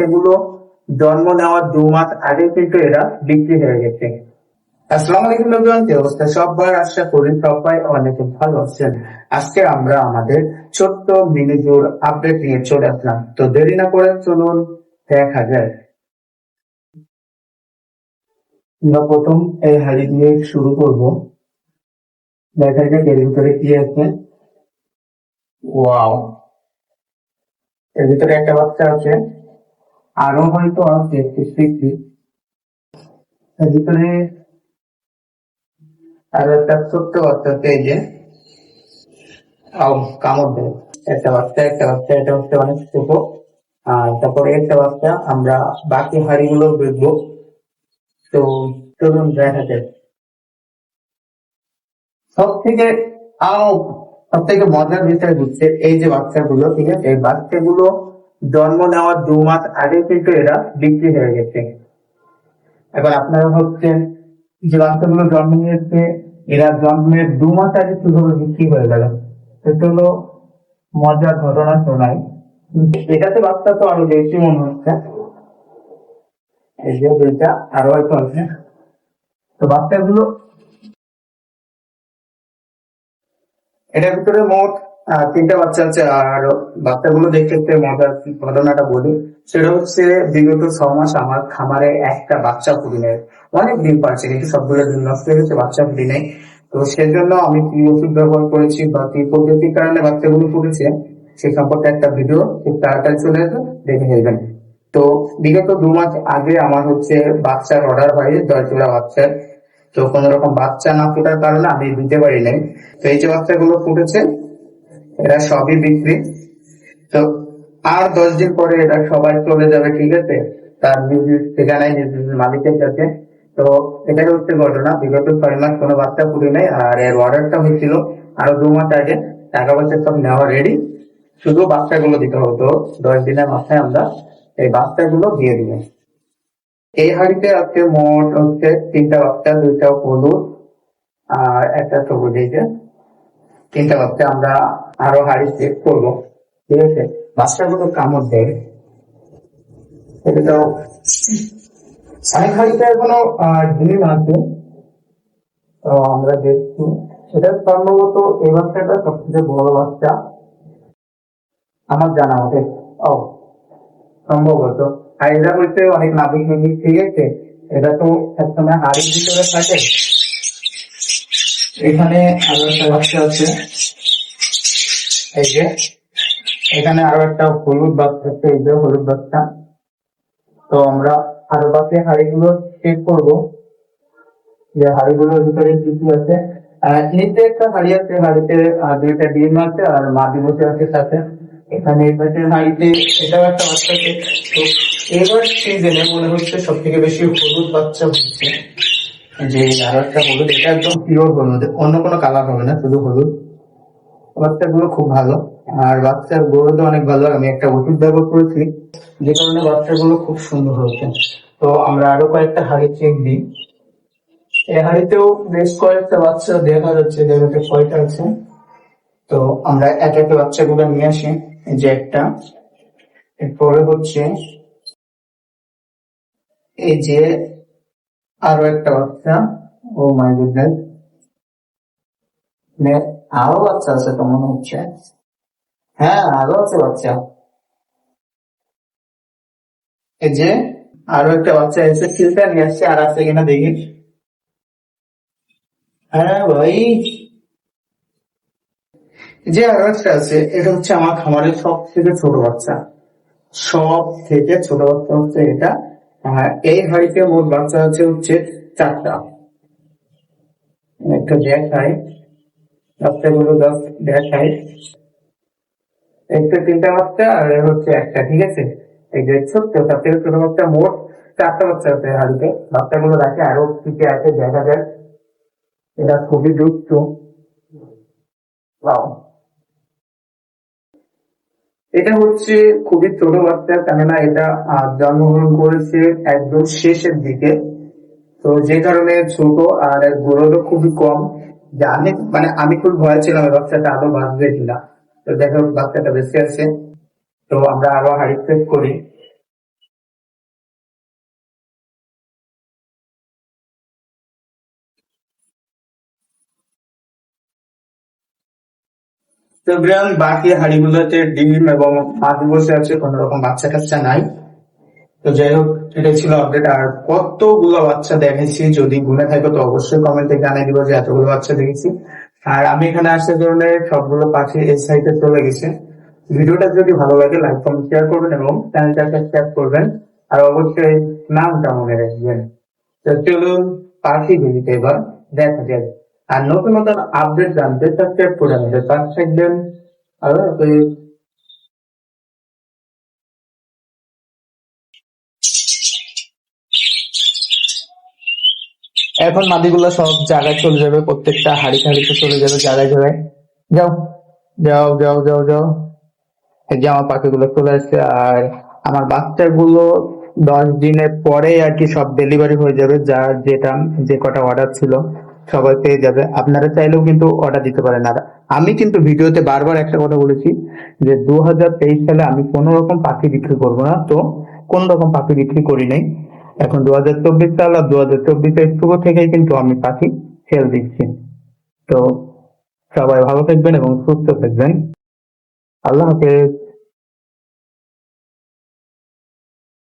সেগুলো জন্ম নেওয়ার দু মাস আগে কিন্তু এরা বিক্রি হয়ে গেছে। আসসালামু আলাইকুম অবস্থা? সবার আশা করি সবাই ভালো আছেন। আজকে আমরা আমাদের ছোট্ট আপডেট নিয়ে চলে আসলাম। তো দেরি না করে চলুন, দেখা যায় প্রথম এই হাড়ি দিয়ে শুরু করব। দেখা যাক এর ভিতরে কি আছে। ওয়াও। এর ভিতরে একটা বাচ্চা আছে। আরও হয়তো আছে এর ভিতরে আর একটা ছোট্ট বাচ্চা এই যে কামড় দেয়। একটা বাচ্চা একটা বাচ্চা এটা হচ্ছে অনেক ছোট। আর তারপরে একটা বাচ্চা, আমরা বাকি হাড়িগুলো দেখব তো চলুন, দেখা যায় সব থেকে আও সব থেকে মজার বিষয় হচ্ছে এই যে বাচ্চাগুলো, ঠিক আছে? এই বাচ্চাগুলো জন্ম নেওয়ার দু মাস আগে কিন্তু এরা বিক্রি হয়ে গেছে। এবার আপনারা ভাবছেন যে বাচ্চাগুলো জন্ম নিয়েছে, এরা জন্মের দু মাস আগে কীভাবে বিক্রি হয়ে গেল? এটা হলো মজার ঘটনা শোনাই। এটাতে বাচ্চা তো আরও বেশি মনে হচ্ছে। আরও হয়তো আছে। তো বাচ্চাগুলো এটার ভিতরে মোট তিনটা বাচ্চা আছে, আর বাচ্চাগুলো দেখতে মজার ঘটনাটা বলি। সেটা হচ্ছে বিগত ছ মাস আমার খামারে একটা বাচ্চা ফুটি নেয়। অনেক দিন পাচ্ছে কিন্তু সবগুলো দিন নষ্ট হয়ে গেছে, বাচ্চা ফুটি নেই তো সেজন্য আমি কি ওষুধ ব্যবহার করেছি, বা কি পদ্ধতির কারণে বাচ্চাগুলো ফুটেছে সে সম্পর্কে একটা ভিডিও খুব তাড়াতাড়ি চলে আসবে, দেখে নেবেন। তো বিগত দু মাস আগে আমার হচ্ছে বাচ্চার অর্ডার হয় দশ জোড়া বাচ্চার। তো কোন রকম বাচ্চা না ফোটার কারণে আমি দিতে পারি নাই। তো এই যে বাচ্চাগুলো ফুটেছে এরা সবই বিক্রি। তো আর দশ দিন পরে এরা সবাই চলে যাবে, ঠিক আছে? তার নিজ নিজ ঠিকানায় নিজ নিজ মালিকের কাছে। তো এটাই হচ্ছে ঘটনা। বিগত ছয় মাস কোনো বাচ্চা ফুটে নাই, আর এর অর্ডারটা হয়েছিল আরও দু মাস আগে। টাকা পয়সা সব নেওয়া রেডি শুধু বাচ্চাগুলো দিতে হতো দশ দিনের মাথায় আমরা এই বাচ্চাগুলো দিয়ে দিবে। এই হাড়িতে আছে মোট হচ্ছে তিনটা বাচ্চা, দুইটা হলুদ আর একটা সবুজ, এই তিনটা বাচ্চা আমরা আরও হাড়ি চেক করব, ঠিক আছে? বাচ্চাগুলো কামড় দেয়। এটা তো অনেক তো। আমরা দেখছি। এটা সম্ভবত এই বাচ্চাটা সবচেয়ে বড় বাচ্চা। আমার জানা মতে। ও, সম্ভবত। আর হচ্ছে অনেক নাবিক নাবিক ঠিক আছে? এটা তো একসময় হাড়ির ভিতরে থাকে। এখানে আরও একটা বাচ্চা আছে। এই যে, এখানে আরও একটা হলুদ বাচ্চা আছে, এই যে হলুদ বাচ্চা তো আমরা আরও বাকি হাড়িগুলো চেক করব। যে হাড়িগুলোর ভিতরে কি কি আছে। নিচে একটা হাড়ি আছে, হাড়িতে দুইটা ডিম আছে আর মাদি বসে আছে সাথে। এখানে এই হাড়িতে এটাও একটা বাচ্চা আছে। তো এবার সিজনে মনে হচ্ছে সব থেকে বেশি হলুদ বাচ্চা হচ্ছে। যে আরও একটা হলুদ, এটা একদম পিওর হলুদ, অন্য কোনো কালার হবে না, শুধু হলুদ। বাচ্চাগুলো খুব ভালো। আর বাচ্চার গ্রোথ অনেক ভালো। আমি একটা ওষুধ ব্যবহার করেছি, যে কারণে বাচ্চাগুলো খুব সুন্দর হয়েছে। তো আমরা আরও কয়েকটা হাড়ি চেক দিই। এই হাড়িতেও বেশ কয়েকটা বাচ্চা দেখা যাচ্ছে যেটাতে কয়টা আছে। তো আমরা এক একটা বাচ্চাগুলো নিয়ে আসি যে একটা। এরপরে হচ্ছে, এই যে আরও একটা বাচ্চা। ও মাই গুডনেস আরও বাচ্চা আছে তো মনে হচ্ছে। হ্যাঁ আরও আছে বাচ্চা। এই যে, আরও একটা বাচ্চা এসে ফিল্টার নিয়ে আসছে, আর আছে কিনা দেখি। হ্যাঁ ভাই। যে আরও একটা আছে, এটা হচ্ছে আমার খামারের সব থেকে ছোট বাচ্চা। সব থেকে ছোট বাচ্চা হচ্ছে এটা। এই হাড়িতে মোট বাচ্চা আছে হচ্ছে চারটা। একটা দেখাই। বাচ্চাগুলো জাস্ট দেখাই একটা তিনটা বাচ্চা আর হচ্ছে একটা, ঠিক আছে? এই যে ছোট্ট, তার থেকে ছোট বাচ্চা মোট চারটা বাচ্চা রাখে আরও পিকে আছে দেখা এটা খুবই. এটা হচ্ছে খুবই ছোট বাচ্চা, কেননা এটা জন্মগ্রহণ করেছে একদম শেষের দিকে। তো যে কারণে ছোট আর গ্রোথও খুবই কম। আমি মানে আমি খুব ভয় ছিলাম ওই বাচ্চাটা, আরও বাঁচবে কিনা। তো দেখো বাচ্চাটা বেঁচে আছে। তো আমরা আরও হাইট করি। তো বাকি হাড়িগুলোতে ডিম এবং মাছ বসে আছে, কোন রকম বাচ্চা কাচ্চা নাই। তো যাই হোক এটা ছিল আপডেট আর কতগুলো বাচ্চা দেখেছি, যদি গুনে থাকো তো অবশ্যই কমেন্টে জানিয়ে দিব যে এতগুলো বাচ্চা দেখেছি। আর আমি এখানে আসার কারণে সবগুলো পাখি এই সাইডে চলে গেছে। ভিডিওটা যদি ভালো লাগে লাইক কমেন্ট শেয়ার করবেন এবং চ্যানেলটা সাবস্ক্রাইব করবেন। আর অবশ্যই নামটা মনে রাখবেন। তো চলুন পাখি ভিডিওতে এবার, দেখা যাক। আর নতুন নতুন আপডেট জানতে সাবস্ক্রাইব করে নেবেন পাশে থাকবেন। আল্লাহ এখন মাদিগুলো সব জায়গায় চলে যাবে, প্রত্যেকটা হাড়ি হাড়িতে চলে যাবে, জায়গায় জায়গায়। যাও যাও যাও যাও যাও। এই যে আমার পাখিগুলো চলে আসছে, আর আমার বাচ্চাগুলো দশ দিনের পরে আর কি সব ডেলিভারি হয়ে যাবে যার যেটা, যে কটা অর্ডার ছিল, সবাই পেয়ে যাবে। আপনারা চাইলেও কিন্তু অর্ডার দিতে পারেন। আর আমি কিন্তু ভিডিওতে বারবার একটা কথা বলেছি, যে দু হাজার তেইশ সালে আমি কোনো রকম পাখি বিক্রি করব না। তো কোন রকম পাখি বিক্রি করি নাই। এখন দু হাজার চব্বিশ সাল আর দু হাজার চব্বিশের শুরু থেকেই কিন্তু আমি পাখি সেল দিচ্ছি। তো সবাই ভালো থাকবেন এবং সুস্থ থাকবেন। আল্লাহ হাফেজ।